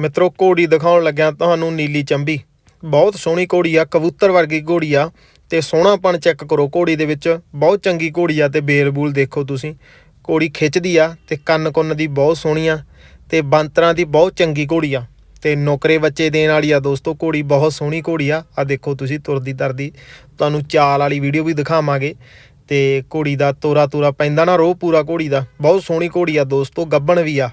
ਮਿੱਤਰੋ, ਘੋੜੀ ਦਿਖਾਉਣ ਲੱਗਿਆ ਤੁਹਾਨੂੰ ਨੀਲੀ ਚੰਬੀ। ਬਹੁਤ ਸੋਹਣੀ ਘੋੜੀ ਆ, ਕਬੂਤਰ ਵਰਗੀ ਘੋੜੀ ਆ, ਤੇ ਸੋਹਣਾਪਣ ਚੈੱਕ ਕਰੋ ਘੋੜੀ ਦੇ ਵਿੱਚ। ਬਹੁਤ ਚੰਗੀ ਘੋੜੀ ਆ ਤੇ ਬੇਲਬੂਲ ਦੇਖੋ ਤੁਸੀਂ। ਘੋੜੀ ਖਿੱਚਦੀ ਆ ਤੇ ਕੰਨ ਕੁੰਨ ਦੀ ਬਹੁਤ ਸੋਹਣੀ ਆ ਤੇ ਬੰਤਰਾਂ ਦੀ ਬਹੁਤ ਚੰਗੀ ਘੋੜੀ ਆ। ਤੇ ਨੌਕਰੇ ਬੱਚੇ ਦੇਣ ਵਾਲੀ ਆ ਦੋਸਤੋ, ਘੋੜੀ ਬਹੁਤ ਸੋਹਣੀ ਘੋੜੀ ਆ। ਆ ਦੇਖੋ ਤੁਸੀਂ ਤੁਰਦੀ ਤਰਦੀ। ਤੁਹਾਨੂੰ ਚਾਲ ਵਾਲੀ ਵੀਡੀਓ ਵੀ ਦਿਖਾਵਾਂਗੇ। ਤੇ ਘੋੜੀ ਦਾ ਤੋਰਾ ਤੋਰਾ ਪੈਂਦਾ ਨਾ ਰੋਹ ਪੂਰਾ ਘੋੜੀ ਦਾ। ਬਹੁਤ ਸੋਹਣੀ ਘੋੜੀ ਆ ਦੋਸਤੋ, ਗੱਬਣ ਵੀ ਆ।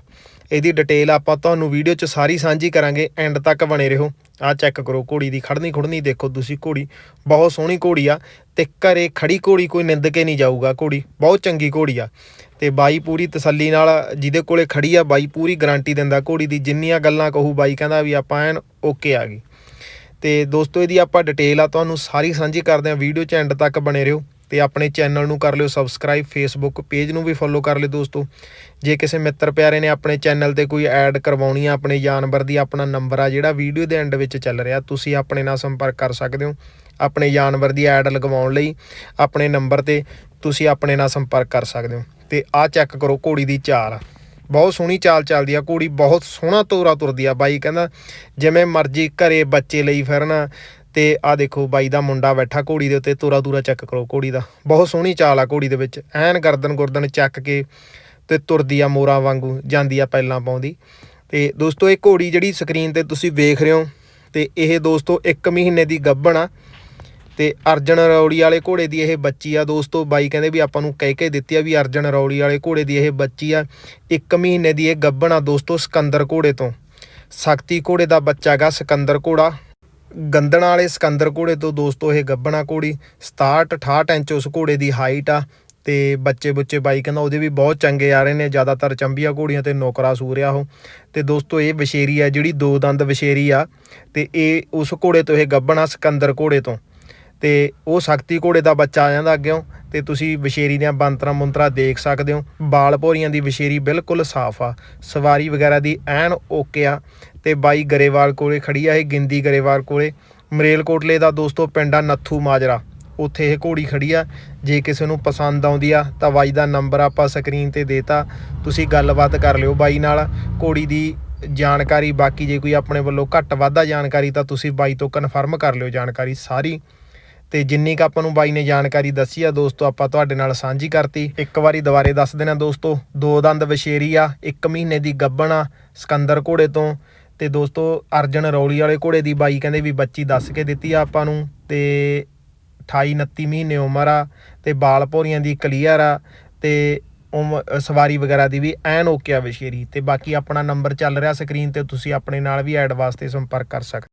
ਇਹਦੀ ਡਿਟੇਲ ਆਪਾਂ ਤੁਹਾਨੂੰ ਵੀਡੀਓ 'ਚ ਸਾਰੀ ਸਾਂਝੀ ਕਰਾਂਗੇ ਐਂਡ ਤੱਕ ਬਣੇ ਰਹੋ। ਆ ਚੈੱਕ ਕਰੋ, ਘੋੜੀ ਦੀ ਖੜਨੀ ਖੁੜਨੀ ਦੇਖੋ ਤੁਸੀਂ ਘੋੜੀ। ਬਹੁਤ ਸੋਹਣੀ ਘੋੜੀ ਆ ਤੇ ਘਰੇ ਖੜੀ ਘੋੜੀ ਕੋਈ ਨਿੰਦ ਕੇ ਨਹੀਂ ਜਾਊਗਾ ਘੋੜੀ। ਬਹੁਤ ਚੰਗੀ ਘੋੜੀ ਆ। ਤੇ ਬਾਈ ਪੂਰੀ ਤਸੱਲੀ ਨਾਲ ਜਿਹਦੇ ਕੋਲੇ ਖੜੀ ਆ, ਬਾਈ ਪੂਰੀ ਗਾਰੰਟੀ ਦਿੰਦਾ ਘੋੜੀ ਦੀ, ਜਿੰਨੀਆਂ ਗੱਲਾਂ ਕਹੂ ਬਾਈ ਕਹਿੰਦਾ ਵੀ ਆਪਾਂ ਐਨ ਓਕੇ ਆ ਗਈ ਤੇ ਦੋਸਤੋ ਇਹਦੀ ਆਪਾਂ ਡਿਟੇਲ ਆ, ਤੁਹਾਨੂੰ ਸਾਰੀ ਸਾਂਝੀ ਕਰਦੇ ਆ ਵੀਡੀਓ ਚ ਐਂਡ ਤੱਕ ਬਣੇ ਰਹੋ। ਤੇ ਆਪਣੇ ਚੈਨਲ ਨੂੰ ਕਰ ਲਿਓ ਸਬਸਕ੍ਰਾਈਬ ਫੇਸਬੁੱਕ ਪੇਜ ਨੂੰ ਵੀ ਫੋਲੋ ਕਰ ਲਿਓ ਦੋਸਤੋ। ਜੇ ਕਿਸੇ ਮਿੱਤਰ ਪਿਆਰੇ ਨੇ ਆਪਣੇ ਚੈਨਲ ਤੇ ਕੋਈ ਐਡ ਕਰਵਾਉਣੀ ਆ, ਆਪਣੇ ਜਾਨਵਰ ਦੀ ਆਪਣਾ ਨੰਬਰ ਆ, ਜਿਹੜਾ ਵੀਡੀਓ ਦੇ ਐਂਡ ਵਿੱਚ ਚੱਲ ਰਿਹਾ, ਤੁਸੀਂ ਆਪਣੇ ਨਾਲ ਸੰਪਰਕ ਕਰ ਸਕਦੇ ਹੋ, ਆਪਣੇ ਜਾਨਵਰ ਦੀ ਐਡ ਲਗਵਾਉਣ ਲਈ, ਆਪਣੇ ਨੰਬਰ ਤੇ ਤੁਸੀਂ ਆਪਣੇ ਨਾਲ ਸੰਪਰਕ ਕਰ ਸਕਦੇ ਹੋ। ਤੇ ਆਹ ਚੈੱਕ ਕਰੋ ਘੋੜੀ ਦੀ ਚਾਲ। ਬਹੁਤ ਸੋਹਣੀ ਚਾਲ ਚੱਲਦੀ ਆ ਘੋੜੀ, ਬਹੁਤ ਸੋਹਣਾ ਤੋਰਾ ਤੁਰਦੀ ਆ ਬਾਈ, ਕਹਿੰਦਾ ਜਿਵੇਂ ਮਰਜ਼ੀ ਘਰੇ ਬੱਚੇ ਲਈ ਫਿਰਨਾ ਤੇ ਆ ਦੇਖੋ ਬਾਈ ਦਾ ਮੁੰਡਾ ਬੈਠਾ ਘੋੜੀ ਦੇ ਉੱਤੇ, ਤੋਰਾ ਤੂਰਾ ਚੈੱਕ ਕਰੋ ਘੋੜੀ ਦਾ। ਬਹੁਤ ਸੋਹਣੀ ਚਾਲ ਆ ਘੋੜੀ ਦੇ ਵਿੱਚ। ਐਨ ਗਰਦਨ ਗੁਰਦਨ ਚੱਕ ਕੇ ਤੇ ਤੁਰਦੀ ਆ ਮੋਰਾ ਵਾਂਗੂ, ਜਾਂਦੀ ਆ ਪਹਿਲਾਂ ਪਾਉਂਦੀ। ਤੇ ਦੋਸਤੋ, ਇਹ ਘੋੜੀ ਜਿਹੜੀ ਸਕਰੀਨ ਤੇ ਤੁਸੀਂ ਵੇਖ ਰਹੇ ਹੋ, ਤੇ ਇਹ ਦੋਸਤੋ 1 ਮਹੀਨੇ ਦੀ ਗੱਭਣ ਆ। ਤੇ ਅਰਜਨ ਰੌਲੀ ਵਾਲੇ ਘੋੜੇ ਦੀ ਇਹ ਬੱਚੀ ਆ। ਦੋਸਤੋ, ਬਾਈ ਕਹਿੰਦੇ ਵੀ ਆਪਾਂ ਨੂੰ ਕਹਿ ਕੇ ਦਿੱਤੀ ਆ ਵੀ ਅਰਜਨ ਰੌਲੀ ਵਾਲੇ ਘੋੜੇ ਦੀ ਇਹ ਬੱਚੀ ਆ। 1 ਮਹੀਨੇ ਦੀ ਇਹ ਗੱਭਣ ਆ ਦੋਸਤੋ, ਸਿਕੰਦਰ ਘੋੜੇ ਤੋਂ। ਸ਼ਕਤੀ ਘੋੜੇ ਦਾ ਬੱਚਾ ਗਾ ਸਿਕੰਦਰ ਘੋੜਾ। ਗੰਦਣ ਵਾਲੇ ਸਿਕੰਦਰ ਘੋੜੇ ਤੋਂ ਦੋਸਤੋ ਇਹ ਗੱਭਣਾ ਘੋੜੀ 67 68 ਇੰਚ ਉਸ ਘੋੜੇ ਦੀ ਹਾਈਟ ਆ ਤੇ ਬੱਚੇ ਬੁੱਚੇ ਬਾਈ ਕਹਿੰਦਾ ਉਹਦੇ ਵੀ ਬਹੁਤ ਚੰਗੇ ਆ ਰਹੇ ਨੇ, ਜ਼ਿਆਦਾਤਰ ਚੰਬੀਆਂ ਘੋੜੀਆਂ ਤੇ ਨੌਕਰਾ ਸੂਰਿਆ ਉਹ। ਤੇ ਦੋਸਤੋ ਇਹ ਵਿਸ਼ੇਰੀ ਆ, ਜਿਹੜੀ ਦੋ ਦੰਦ ਵਿਸ਼ੇਰੀ ਆ, ਤੇ ਇਹ ਉਸ ਘੋੜੇ ਤੋਂ ਇਹ ਗੱਭਣਾ ਸਿਕੰਦਰ ਘੋੜੇ ਤੋਂ। ਤੇ ਉਹ ਸ਼ਕਤੀ ਘੋੜੇ ਦਾ ਬੱਚਾ ਆ ਜਾਂਦਾ ਅੱਗਿਓਂ, ਤੇ ਤੁਸੀਂ ਵਿਸ਼ੇਰੀ ਦੀਆਂ ਬੰਤਰਾ ਮੁੰਤਰਾ ਦੇਖ ਸਕਦੇ ਹੋ। ਬਾਲ ਭੋਰੀਆਂ ਦੀ ਵਿਸ਼ੇਰੀ ਬਿਲਕੁਲ ਸਾਫ਼ ਆ, ਸਵਾਰੀ ਵਗੈਰਾ ਦੀ ਐਨ ਓਕੇ ਆ ਤੇ ਬਾਈ ਗਰੇਵਾਲ ਕੋਲੇ ਖੜੀ ਆ, ਇਹ ਗਿੰਦੀ ਗਰੇਵਾਲ ਕੋਲੇ। ਮਰੇਲਕੋਟਲੇ ਦਾ ਦੋਸਤੋ, ਪਿੰਡ ਆ ਨੱਥੂ ਮਾਜਰਾ। ਉੱਥੇ ਇਹ ਘੋੜੀ ਖੜੀ ਆ। ਜੇ ਕਿਸੇ ਨੂੰ ਪਸੰਦ ਆਉਂਦੀ ਆ, ਤਾਂ ਬਾਈ ਦਾ ਨੰਬਰ ਆਪਾਂ ਸਕਰੀਨ ਤੇ ਦੇਤਾ। ਤੁਸੀਂ ਗੱਲਬਾਤ ਕਰ ਲਿਓ ਬਾਈ ਨਾਲ। ਘੋੜੀ ਦੀ ਜਾਣਕਾਰੀ, ਬਾਕੀ ਜੇ ਕੋਈ ਆਪਣੇ ਵੱਲੋਂ ਘੱਟ ਵਾਧਾ ਜਾਣਕਾਰੀ, ਤਾਂ ਤੁਸੀਂ ਬਾਈ ਤੋਂ ਕਨਫਰਮ ਕਰ ਲਿਓ ਜਾਣਕਾਰੀ ਸਾਰੀ। ਤੇ ਜਿੰਨੀ ਕ ਆਪਾਂ ਨੂੰ ਬਾਈ ਨੇ ਜਾਣਕਾਰੀ ਦੱਸੀ ਆ, ਦੋਸਤੋ, ਆਪਾਂ ਤੁਹਾਡੇ ਨਾਲ ਸਾਂਝੀ ਕਰਤੀ। ਇੱਕ ਵਾਰੀ ਦੁਬਾਰੇ ਦੱਸ ਦੇਣਾ ਦੋਸਤੋ, ਦੋ ਦੰਦ ਵਿਸ਼ੇਰੀ ਆ, ਇੱਕ ਮਹੀਨੇ ਦੀ ਗੱਬਣ ਆ, ਸਿਕੰਦਰ ਘੋੜੇ ਤੋਂ। ਤੇ ਦੋਸਤੋ, ਅਰਜਨ ਰੌਲੀ ਵਾਲੇ ਘੋੜੇ ਦੀ ਬਾਈ ਕਹਿੰਦੇ ਵੀ ਬੱਚੀ ਦੱਸ ਕੇ ਦਿੱਤੀ ਆ ਆਪਾਂ ਨੂੰ ਤੇ 28 29 ਮਹੀਨੇ ਉਮਰ ਆ ਤੇ ਬਾਲ ਭੋਰੀਆਂ ਦੀ ਕਲੀਅਰ ਆ ਤੇ ਉਮ- ਸਵਾਰੀ ਵਗੈਰਾ ਦੀ ਵੀ ਐਨ ਓਕੇ ਆ ਵਿਸ਼ੇਰੀ ਤੇ ਬਾਕੀ ਆਪਣਾ ਨੰਬਰ ਚੱਲ ਰਿਹਾ ਸਕਰੀਨ ਤੇ, ਤੁਸੀਂ ਆਪਣੇ ਨਾਲ ਵੀ ਐਡ ਵਾਸਤੇ ਸੰਪਰਕ ਕਰ ਸਕਦੇ